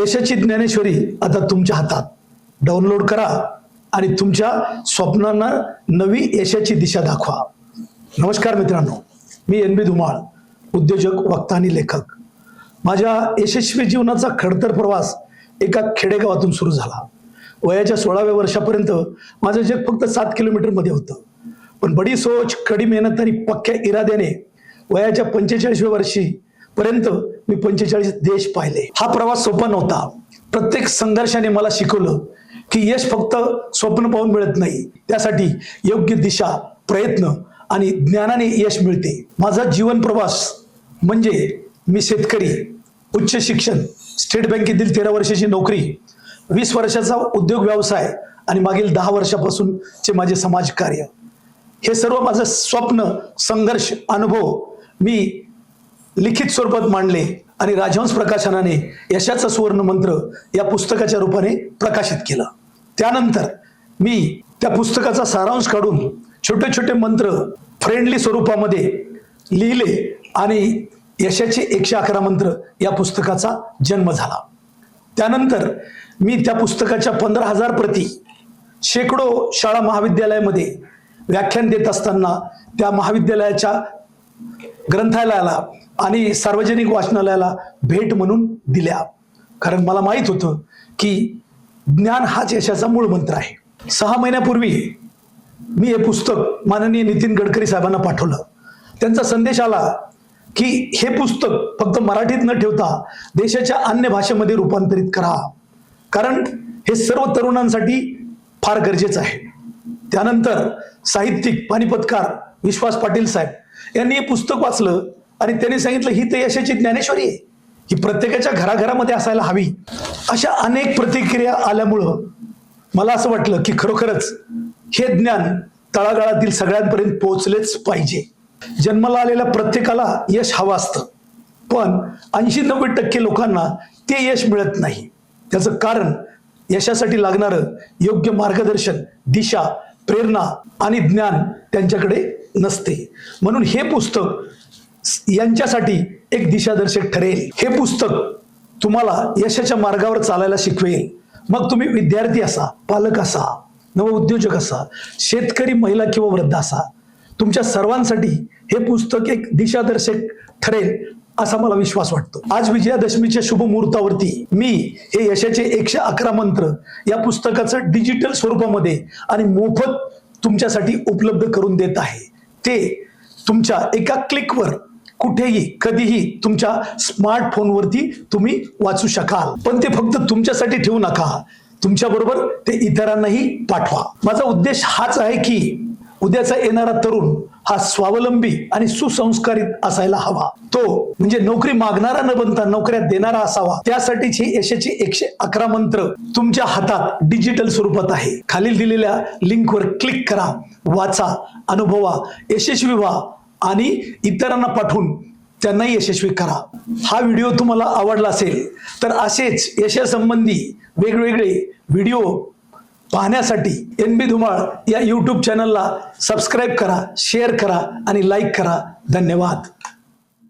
यशाची ज्ञानेश्वरी आता तुमच्या हातात. डाउनलोड करा आणि तुमच्या स्वप्नांना नवी यशाची दिशा दाखवा. नमस्कार मित्रांनो मी एन बी धुमाळ उद्योजक वक्ता आणि लेखक. माझ्या यशस्वी जीवनाचा खडतर प्रवास एका खेडेगावातून सुरू झाला. वयाच्या सोळाव्या वर्षापर्यंत माझं जग फक्त सात किलोमीटरमध्ये होतं. पण बडी सोच कडी मेहनत आणि पक्क्या इराद्याने वयाच्या पंचेचाळीसव्या वर्षी पर्यंत मी पंचेचाळीस देश पाहिले. हा प्रवास सोपा नव्हता. प्रत्येक संघर्षाने मला शिकवलं की यश फक्त स्वप्न पाहून मिळत नाही. त्यासाठी योग्य दिशा प्रयत्न आणि ज्ञानाने यश मिळते. माझा जीवन प्रवास म्हणजे मी शेतकरी उच्च शिक्षण स्टेट बँकेतील तेरा वर्षाची नोकरी वीस वर्षाचा उद्योग व्यवसाय आणि मागील दहा वर्षापासूनचे माझे समाजकार्य. हे सर्व माझं स्वप्न संघर्ष अनुभव मी लिखित स्वरूपात मांडले आणि राजहंस प्रकाशनाने यशाचा सुवर्ण मंत्र या पुस्तकाच्या रूपाने प्रकाशित केलं. त्यानंतर मी त्या पुस्तकाचा सारांश काढून छोटे छोटे मंत्र फ्रेंडली स्वरूपामध्ये लिहिले आणि यशाचे एकशे अकरा मंत्र या पुस्तकाचा जन्म झाला. त्यानंतर मी त्या पुस्तकाच्या पंधरा हजार प्रती शेकडो शाळा महाविद्यालयामध्ये व्याख्यान देत असताना त्या महाविद्यालयाच्या ग्रंथालयाला आणि सार्वजनिक वाचनालयाला भेट म्हणून दिल्या. कारण मला माहीत होतं की ज्ञान हाच यशाचा मूळ मंत्र आहे. सहा महिन्यापूर्वी मी हे पुस्तक माननीय नितीन गडकरी साहेबांना पाठवलं. त्यांचा संदेश आला की हे पुस्तक फक्त मराठीत न ठेवता देशाच्या अन्य भाषेमध्ये रूपांतरित करा. कारण हे सर्व तरुणांसाठी फार गरजेचं आहे. त्यानंतर साहित्यिक पानिपतकार विश्वास पाटील साहेब यांनी हे पुस्तक वाचलं आणि त्यांनी सांगितलं ही तर यशाची ज्ञानेश्वरी आहे. ही प्रत्येकाच्या घराघरामध्ये असायला हवी. अशा अनेक प्रतिक्रिया आल्यामुळं मला असं वाटलं की खरोखरच हे ज्ञान तळागाळातील सगळ्यांपर्यंत पोहोचलेच पाहिजे. जन्माला आलेल्या प्रत्येकाला यश हवं असतं. पण ऐंशी नव्वद टक्के लोकांना ते यश मिळत नाही. त्याचं कारण यशासाठी लागणारं योग्य मार्गदर्शन दिशा प्रेरणा आणि ज्ञान त्यांच्याकडे नसते. म्हणून हे पुस्तक यांच्यासाठी एक दिशादर्शक ठरेल. हे पुस्तक तुम्हाला यशाच्या मार्गावर चालायला शिकवेल. मग तुम्ही विद्यार्थी असा पालक असा नवउद्योजक असा शेतकरी महिला किंवा वृद्ध असा. तुमच्या सर्वांसाठी हे पुस्तक एक दिशादर्शक ठरेल असा मला विश्वास वाटतो. आज विजयादशमीच्या शुभ मुहूर्तावरती मी हे यशाचे एकशे अकरा मंत्र या पुस्तकाचं डिजिटल स्वरूपामध्ये आणि मोफत तुमच्यासाठी उपलब्ध करून देत आहे. ते तुमच्या एका क्लिकवर कुठेही कधीही तुमच्या स्मार्टफोनवरती तुम्ही वाचू शकाल. पण ते फक्त तुमच्यासाठी ठेवू नका. तुमच्या बरोबर ते इतरांनाही पाठवा. माझा उद्देश हाच आहे की उद्याचा येणारा तरुण हा स्वावलंबी आणि सुसंस्कारित असायला हवा. तो म्हणजे नोकरी मागणारा न बनता नोकऱ्या देणारा असावा. त्यासाठीची यशाची एकशे अकरा मंत्र तुमच्या हातात डिजिटल स्वरूपात आहे. खालील दिलेल्या लिंकवर क्लिक करा वाचा अनुभवा यशस्वी व्हा आणि इतरांना पाठवून त्यांनाही यशस्वी करा. हा व्हिडिओ तुम्हाला आवडला असेल तर असेच यशासंबंधी वेगवेगळे व्हिडिओ पाहण्यासाठी एन बी धुमाळ या यूट्यूब चॅनलला सबस्क्राईब करा शेअर करा आणि लाईक करा. धन्यवाद.